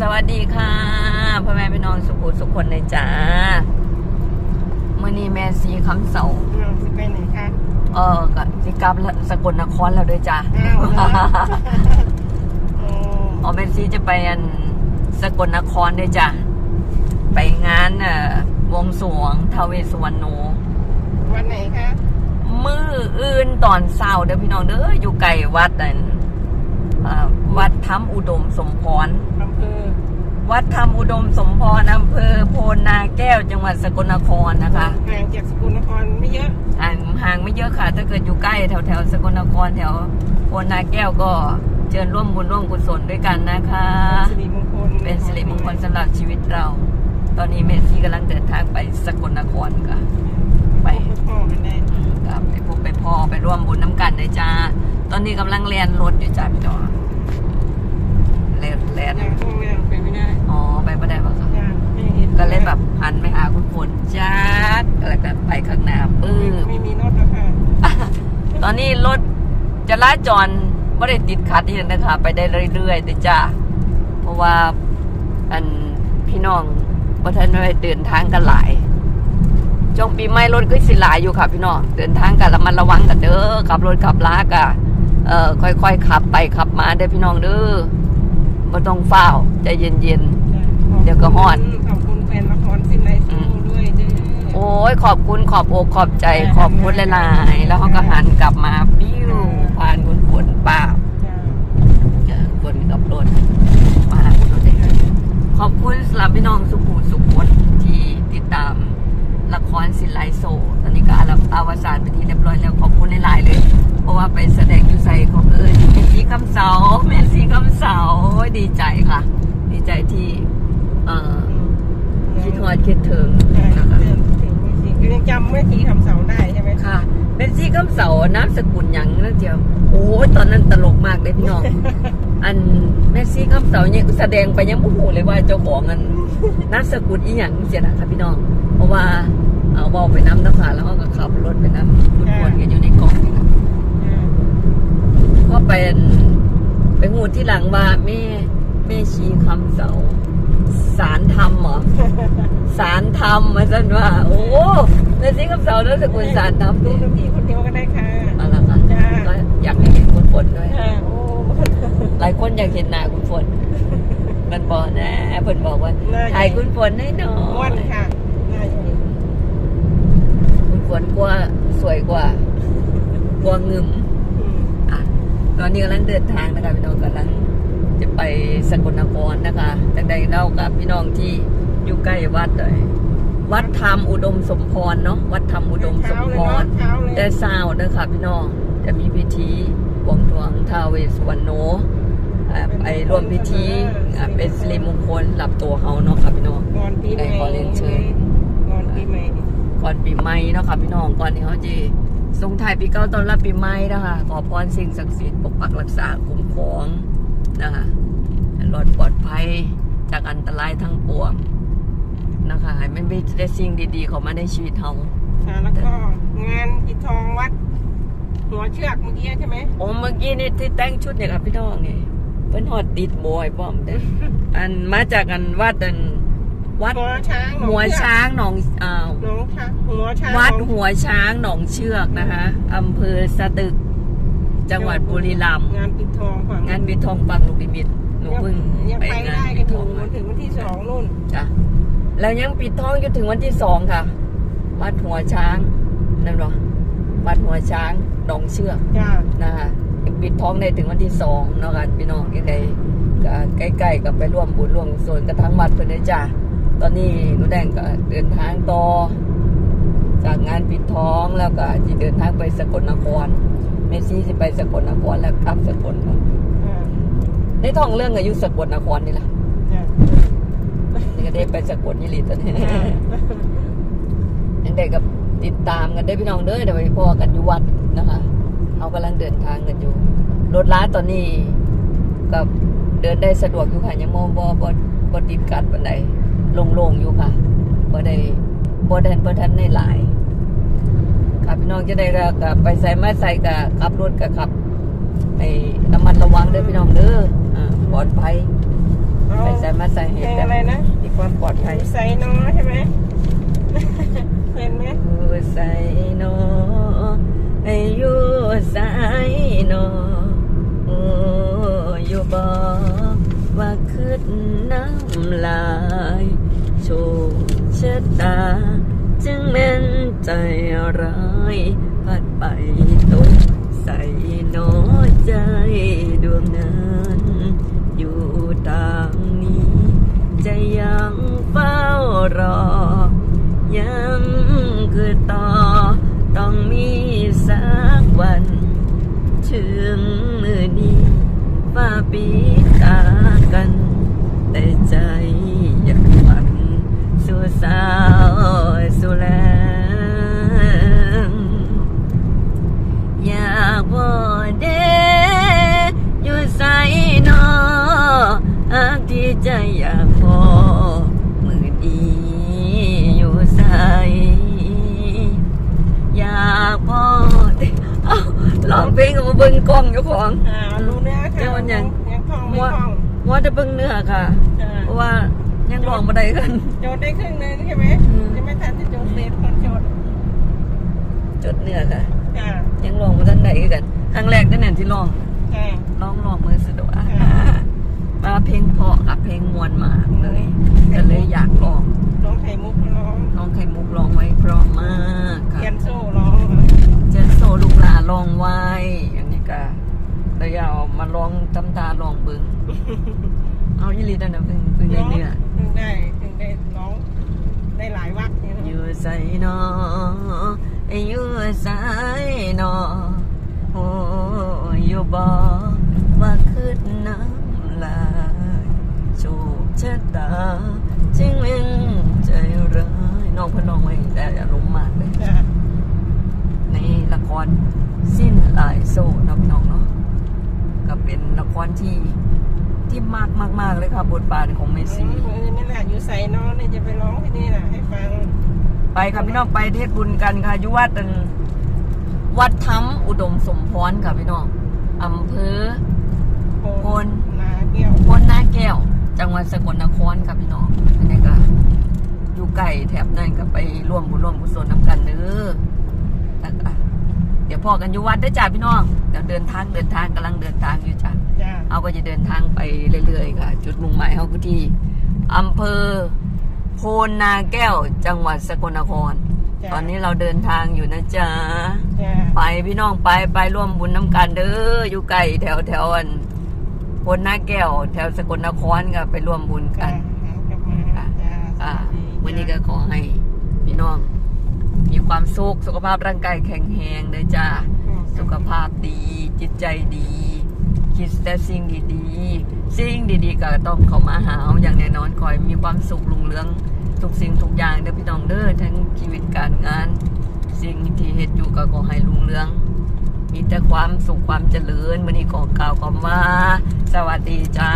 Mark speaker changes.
Speaker 1: สวัสดีค่ะพ่อแม่พี่น้องสุขุสุขคนเลยจ้าเมื่อนี้แม่สีคำเสา
Speaker 2: อ้าวสิไปไหนคะ
Speaker 1: เออกับสิกลับแล้วสกลนครแล้วด้วยจ้า
Speaker 2: อ้าวเหรอโอ้
Speaker 1: อ๋อแม่สีจะไปอันสกลนครด้วยจ้าไปงานเอ่อวงสรวงทาวเวสสวรรณโน
Speaker 2: วันไหนคะ
Speaker 1: มืออื่นตอนเช้าเด้อพี่น้องเด้ออยู่ไกลวัดอันเอ่อวัดถ้ำอุดมสมพร
Speaker 2: อำเภอ
Speaker 1: วัดธรรมอุดมสมพรอำเภอโพนาแก้วจังหวัดสกลนครนะคะ
Speaker 2: ห่างจากสกลนครไม่เยอะ
Speaker 1: ห่างห่างไม่เยอะค่ะ ถ้าเกิดอยู่ใกล้แถวแถวๆสกลนครแถวโพนาแก้วก็เชิญร่วมบุญร่วมกุศลด้วยกันนะคะ
Speaker 2: สิริมงคล
Speaker 1: เป็นสิริมงคลสำหรับชีวิตเรา ตอนนี้เมสซี่กำลังเดินทางไปสกลนครค่ะ ไป
Speaker 2: พบพ่อกันได้
Speaker 1: กับไปพบไปพ่อไปร่วมบุญน้ำกันเลยจ้า ตอนนี้กำลังเรียนรถอยู่จ้าพี่น้องเรียนเรียน
Speaker 2: ยังพ่อไม่ได้ไป ไม่ได้
Speaker 1: อ๋อไปไม่ได้ปะคะ
Speaker 2: ยังไม่เห็น
Speaker 1: ก็เลยแบบหันไปหาคุณฝนจ้าดแล้วก็ไปข้างหน้าปื้อ
Speaker 2: ไม่มีรถแล้วค่ะ
Speaker 1: ตอนนี้รถจราจรไม่ได้ติดขัดที่นะคะ ไปได้เรื่อยๆเลยจ้าเพราะว่าอันพี่น้องประทันไปเดินทางกันหลายช่วงปีใหม่รถก็สิหลายอยู่ค่ะพี่น้องเดินทางกันระมัดระวังกันเด้อขับรถขับลากอะเอ่อค่อยๆขับไปขับมาเด้อพี่น้องเด้อ ไม่ต้องเฝ้าวใจเย็น เดี๋ยวก็ฮอด
Speaker 2: ขอบคุณแฟนละครสินไลโซด้วยเด้อ
Speaker 1: ๆโอ้ยขอบคุณขอบอกขอบใจขอบคุณหลายๆแล้วเขาก็หันกลับมาปิ้วผ่านคุณฝนป้า
Speaker 2: จ้า
Speaker 1: เจอคนขับรถมาหาคุณรถได้ขอบคุณสำหรับพี่น้องสุขุมสุขคนที่ติดตามละครสินไลโซตอนนี้ก็อาวสานไปนที่เรียบร้อยแล้วขอบคุณหลายๆเลย เพราะว่าไปแสดงอยู่ใส่ของเอิญเมซี่คำเสาเมซี่ คำเสาโอ้ยดีใจค่ะ ดีใจที่เอ่อคิดทอดคิดถึง
Speaker 2: ใช่
Speaker 1: นะคะ
Speaker 2: เดินถึงไม่สิก็ยังจำไม่ทีคำเสาได้ใช่ไหม
Speaker 1: ค่ะ เป็นซี่คำเสาน้ำสกุลหยังนั่นเดียว โอ้ยตอนนั้นตลกมากเลยพี่น้อง อันแม่ซี่คำเสาเนี่ยแสดงไปยังไม่หูเลยว่าเจ้าของอันนามสกุลอีหยังเสียนะคะพี่น้อง เพราะว่าเอาบอกไปน้ำนะคะแล้วก็ขับรถไปน้ำคุณควรกันอยู่ในกล่องนี่ค่ะ
Speaker 2: อ่า
Speaker 1: ก็เป็นไป หูที่หลังว่าแม่แม่ชีคำเสาสารธรรมเหรอสารธรรมมาสั่นว่า โอ้แม่ซี่คำเสานามสกุลสารธรรม
Speaker 2: ดู
Speaker 1: เนี่ย
Speaker 2: น้ำพี่คนเดียวก็ได้ค่ะ
Speaker 1: เอาละค่ะ
Speaker 2: จ้า
Speaker 1: ก็อยากให้เห็นคุณฝนด้วย
Speaker 2: ค่ะโอ้
Speaker 1: หลายคนอยากเห็นหน้าคุณฝนมันบอกนะเพิ่นบอกว่า
Speaker 2: น่า
Speaker 1: ถ่ายคุณฝนให้หน่อ
Speaker 2: ม้วน
Speaker 1: ย
Speaker 2: ค่ะน่าจะดี
Speaker 1: คุณฝนกว่าสวยกว่า กว่างึม
Speaker 2: อืม
Speaker 1: อะ ตอนนี้กำลังเดินทางนะคะพี่น้องกำลังจะไปสกลนครนะคะจากใดเล่ากับพี่น้องที่อยู่ใกล้วัดเลยวัดธรรมอุดมสมพรเนาะวัดธรรมอุดมสมพร
Speaker 2: เช้าเลย
Speaker 1: แต่เศร้าเด้อค่ะพี่น้องจะมีพิธีบวงสรวงท้าวเวสสวรรณโนอ่าไปร่วมพิธีอ่าเป็นสิริมงคลหลับตัวเฮาเนาะค่ะพี่น้อง
Speaker 2: ก่อนปีใหม่
Speaker 1: ได้ขอเรียนเชิญ
Speaker 2: ก่อนปีใหม่
Speaker 1: ก่อนปีใหม่เนาะค่ะพี่น้องก่อนที่เขาจะ ส่งท้ายปีเก่าต้อนรับปีใหม่นะคะขอพรสิ่งศักดิ์สิทธิ์ปกปักรักษาคุ้มครองนะคะรอดปลอดภัยจากอันตรายทั้งปวงนะคะให้มันมีแต่สิ่งดีๆเข้ามาในชีวิตเฮา
Speaker 2: ค่ะแล้วก็งานปิดทองวัด หัวเชือกเมื่อกี้ใช่ไหม
Speaker 1: โอ้เมื่อกี้นี่ที่แต่งชุดเนี่ยครับพี่น้องไงเพิ่นฮอดติดบอยป้อมเด้ออันมาจากอันวัดอัน วัด
Speaker 2: หัวช้าง
Speaker 1: หัวช้างหนองอ่า
Speaker 2: หนองช้างหัวช้าง
Speaker 1: วัดหัวช้างหนองเชือกนะคะอำเภอสตึก จังหวัดบุรีรัมย์
Speaker 2: งานปิดทองฝั่ง
Speaker 1: งานบิดทองปังลูกนิมิตหนูเพิ่ง
Speaker 2: ยัง
Speaker 1: ไป
Speaker 2: ไป
Speaker 1: งาน
Speaker 2: ได้
Speaker 1: บิ
Speaker 2: กัน
Speaker 1: ด
Speaker 2: อ
Speaker 1: ท
Speaker 2: ยู่
Speaker 1: องมา
Speaker 2: ถึงวันที่สองนู่น
Speaker 1: จ้ะแล้วยังปิดทองจนถึงวันที่สองค่ะ วัดหัวช้างนั่นหรอวัดหัวช้างหนองเชือก
Speaker 2: จ้า
Speaker 1: นะคะปิดท้องได้ถึงวันที่สองเนาะกันพี่น้องยังไงก็ใกล้ๆกับไปร่วมบุญร่วมกุศลกระทั่งวัดเพื่อนเด้อจ้า ตอนนี้หนูแดงก็เดินทางต่อ จากงานปิดท้องแล้วก็จะเดินทางไปสกลนครเมซี่จะไปสกลนครแล้วกลับสกลเนาะ
Speaker 2: อ่า
Speaker 1: ในท้องเรื่องอายุสกลนครนี่แหละนี่ก็ได้ไปสกลยี่หลีตอนนี้ยังได้กับติดตามกันได้พี่น้องเด้อเดี๋ยวไปพ่อกันอยู่วัดนะคะเอากำลังเดินทางกันอยู่รถล้าตอนนี้กับเดินได้สะดวกอยู่ค่ะยังมองบ่บ่บ่ติดกัดบันได โล่งๆอยู่ค่ะบ่ได้บ่ได้บ่ทันในหลายค่ะพี่น้องจะได้กับไปใส่ไม้ใส่กับขับรถกับขับไอ้น้ำมันระวังเด้อพี่น้องเด้ออ่าปลอดภัยใส่ใส่ไม้ใส่เหตุแต่อะไรนะมีความปลอดภัยใส่น้อยใช่ไหม ใจร้ายพัดไปตกใส่หนอใจดวงนั้นอยู่ทางนี้ จะยังเฝ้ารอ ยังคือต่อ ต้องมีสักวัน ถึงมือนี้ฟ้าปีตากัน แต่ใจ เพลงกับมาเบิ่งกล้องอยู่ของ
Speaker 2: อ่ารู้เนื้อค่ะ
Speaker 1: เดี๋ยวมันยัง
Speaker 2: ยังคล่องไม่
Speaker 1: มัว
Speaker 2: คล่อง
Speaker 1: มัวจะเบิ่งเนื้อค่ะ
Speaker 2: อ่า
Speaker 1: เพราะว่ายังร้องมาได้กัน
Speaker 2: โจทย์ได้ครึ่งหนึงใช่ไหม
Speaker 1: อืม
Speaker 2: ยังไม่ทันที่โจทย์เสร็จคนโจทย์
Speaker 1: จดเนื้อค่ะ
Speaker 2: จ้า
Speaker 1: ยังร้องมาทันใดคือกันครั้งแรกนั่นแหละที่ร้อง
Speaker 2: จ้า
Speaker 1: ร้องร้องมือสะดวก
Speaker 2: ค่ะ
Speaker 1: มาเพลงเพราะกับเพลงมวนมากเลยก็เลยอยากร้อง
Speaker 2: น้องไข่มุกร้อง
Speaker 1: น้องไข่มุกร้องไว้เพราะมากค่ะ
Speaker 2: เทียนโซ่ร้อง
Speaker 1: เจนโซ ลูกหลาร้องไว้อันนี้ก็เลยเอามาร้องตำตาร้องเบึงเอาอีหลีนั่นนะเพิ่งเพิ่งได้เนื้อ
Speaker 2: ถึงได้ถึงได้ร้องได้หลายวักเนี่ยนะ
Speaker 1: อยู่ใส่นออยู่ใส่นอโอ้อยู่บ่ว่าคืดน้ำลายโชคชะตาจึงเป็นใจร้ายน้องเพนน้องไว้แต่อารมณ์มากเลย
Speaker 2: จ้า
Speaker 1: ในละ ครสิ้นลายโซ่น้องน้องๆเนาะก็เป็นละครที่ที่มากมากมากเลยค่ะบทบาทของเม
Speaker 2: อื
Speaker 1: ซี่
Speaker 2: มนี่แหละอยู่ใส่น้องเนี่ยจะไปร้องที่นี่น่ะให้ฟัง
Speaker 1: ไปค่ะพี่น้องไปเทศบุญกันค่ะอยุวัดอันวัดถ้ำอุดมสมพรค่ะพี่น้องอำเภอ
Speaker 2: โพ
Speaker 1: โพน
Speaker 2: นาเกี้ยว
Speaker 1: พนนาแก้ว จังหวัดสกลนครค่ะพี่น้องอันนี้ก็อยู่ไก่แถบนั่นก็ไปร่วมบุญร่วมกุศลน้ำกันเด้อแล้วก็เดี๋ยวพอกันอยู่วัดได้อจ้าพี่น้องเดี๋ยวเดินทางเดินทางกำลังเดินทางอยู่จ้ะ
Speaker 2: จ้า
Speaker 1: เอาก็จะเดินทางไปเรื่อยๆค่ะ จุดมุ่งหมายเขาก็ที่อำเภอโพนนาแก้วจังหวัดสกลนคร
Speaker 2: จ้า
Speaker 1: ตอนนี้เราเดินทางอยู่นะจ๊ะ
Speaker 2: จ้า
Speaker 1: ไปพี่น้องไปไปร่วมบุญน้ำกันเด้ออยู่ไกลแถวแถวอันโพนนาแก้ว แถวสกลนครก็ไปร่วมบุญกั
Speaker 2: จ้านกลับมาจ้า
Speaker 1: อ่า
Speaker 2: สวัสดี
Speaker 1: วันนี้ก็ขอให้พี่น้องมี ความสุขสุขภาพร่างกายแข็งแรงเด้อจ้าสุขภาพดี จิตใจดี คิดแต่สิ่งดีๆสิ่งดีๆก็ต้องเข้ามาหาเอาอย่างแน่นอนคอยมีความสุขลุงเรืองทุกสิ่งทุกอย่างเด้อพี่น้องเด้อทั้งชีวิตการงาน สิ่งที่เฮ็ดอยู่ก็ขอให้ลุงเรือง มีแต่ความสุขความเจริญมื้อนี้ขอกล่าวคำว่า สวัสดีจ้า